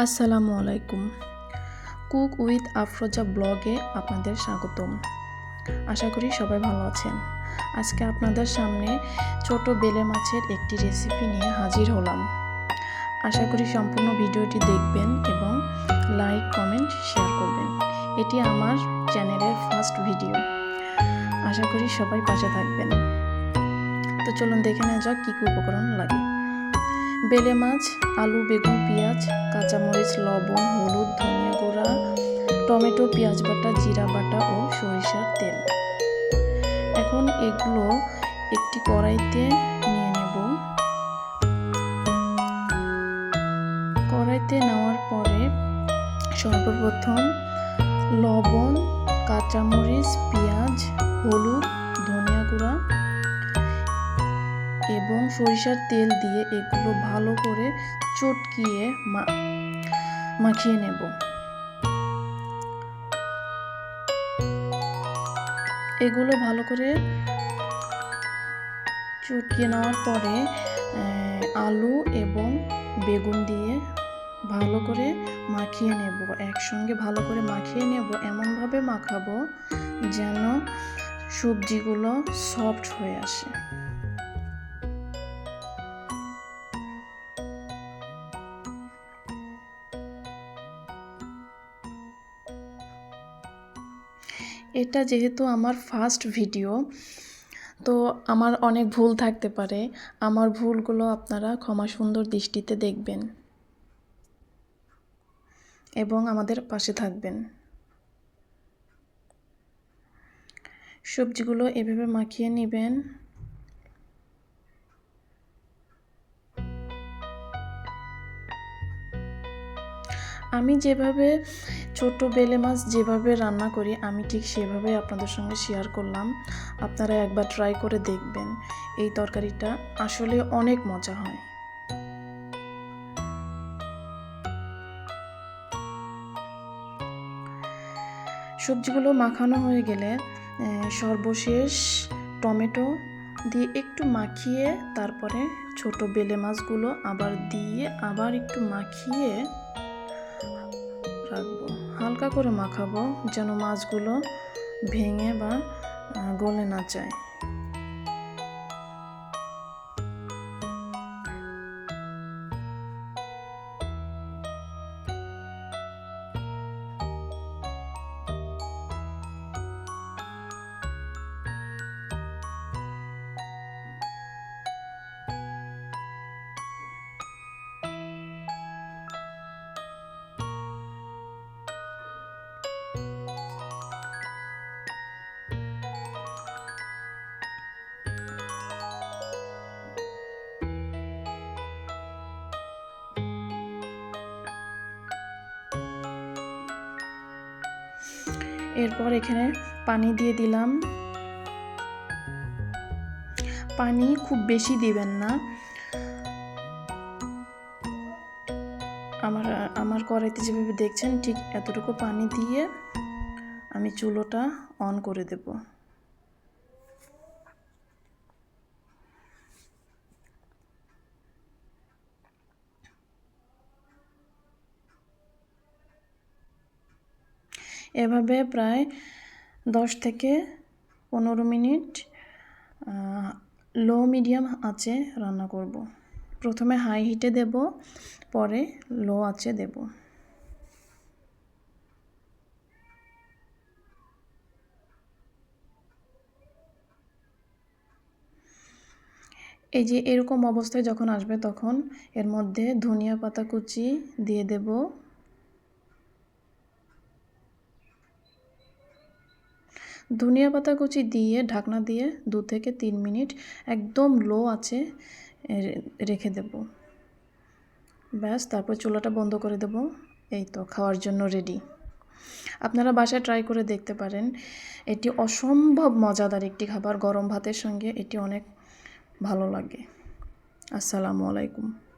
আসসালামু আলাইকুম। Cook with Afroza ব্লগে আপনাদের স্বাগতম। আশা করি সবাই ভালো আছেন। আজকে আপনাদের সামনে ছোট বেলে মাছের একটি রেসিপি নিয়ে হাজির হলাম। আশা করি সম্পূর্ণ ভিডিওটি দেখবেন এবং লাইক কমেন্ট শেয়ার করবেন। এটি আমার চ্যানেলের ফার্স্ট ভিডিও আশা করি সবাই পাশে থাকবেন। তো চলুন দেখে নেওয়া যাক কী কী উপকরণ লাগে। বেলে মাছ, আলু, বেগুন, পেঁয়াজ, কাঁচামরিচ, লবণ, হলুদ, ধনিয়া গুঁড়া, টমেটো, পেঁয়াজ বাটা, জিরা বাটা ও সরিষার তেল। এখন এগুলো একটি কড়াইতে নিয়ে নেব। কড়াইতে নেওয়ার পরে সর্বপ্রথম লবণ, কাঁচামরিচ, পেঁয়াজ, হলুদ সরিষার তেল দিয়ে এগুলো ভালো করে চটকিয়ে মাখিয়ে নেব। এগুলো ভালো করে চটকিয়ে নেওয়ার পরে আলু এবং বেগুন দিয়ে ভালো করে মাখিয়ে নেব। একসঙ্গে ভালো করে মাখিয়ে নেব, এমনভাবে মাখাবো যেন সবজিগুলো সফট হয়ে আসে। এটা যেহেতু আমার ফার্স্ট ভিডিও তো আমার অনেক ভুল থাকতে পারে। আমার ভুলগুলো আপনারা ক্ষমা সুন্দর দৃষ্টিতে দেখবেন এবং আমাদের পাশে থাকবেন। সবজিগুলো এভাবে মাখিয়ে নেবেন। আমি যেভাবে ছোট বেলে মাছ যেভাবে রান্না করি, আমি ঠিক সেভাবে আপনাদের সঙ্গে শেয়ার করলাম। আপনারা একবার ট্রাই করে দেখবেন। এই তরকারিটা আসলে অনেক মজা হয়। সবজিগুলো মাখানো হয়ে গেলে সর্বশেষ টমেটো দিয়ে একটু মাখিয়ে, তারপরে ছোট বেলে মাছগুলো আবার দিয়ে আবার একটু মাখিয়ে রাখব। হালকা করে মাখাবো যেন মাছগুলো ভেঙে বা গলে না যায়। এরপর এখানে পানি দিয়ে দিলাম। পানি খুব বেশি দিবেন না। আমার আমার কড়াইতে যেভাবে দেখছেন ঠিক এতটুকু পানি দিয়ে আমি চুলোটা অন করে দেবো। এভাবে প্রায় দশ থেকে পনেরো মিনিট লো মিডিয়াম আঁচে রান্না করব। প্রথমে হাই হিটে দেব, পরে লো আঁচে দেব এই যে এরকম অবস্থায় যখন আসবে তখন এর মধ্যে ধনিয়া পাতা কুচি দিয়ে দেব ধনিয়া পাতা কুচি দিয়ে, ঢাকনা দিয়ে দু থেকে তিন মিনিট একদম লো আছে রেখে দেব। ব্যাস, তারপর চুলাটা বন্ধ করে দেব। এই তো, খাওয়ার জন্য রেডি আপনারা বাসায় ট্রাই করে দেখতে পারেন, এটি অসম্ভব মজাদার একটি খাবার। গরম ভাতের সঙ্গে এটি অনেক ভালো লাগে। আসসালামু আলাইকুম।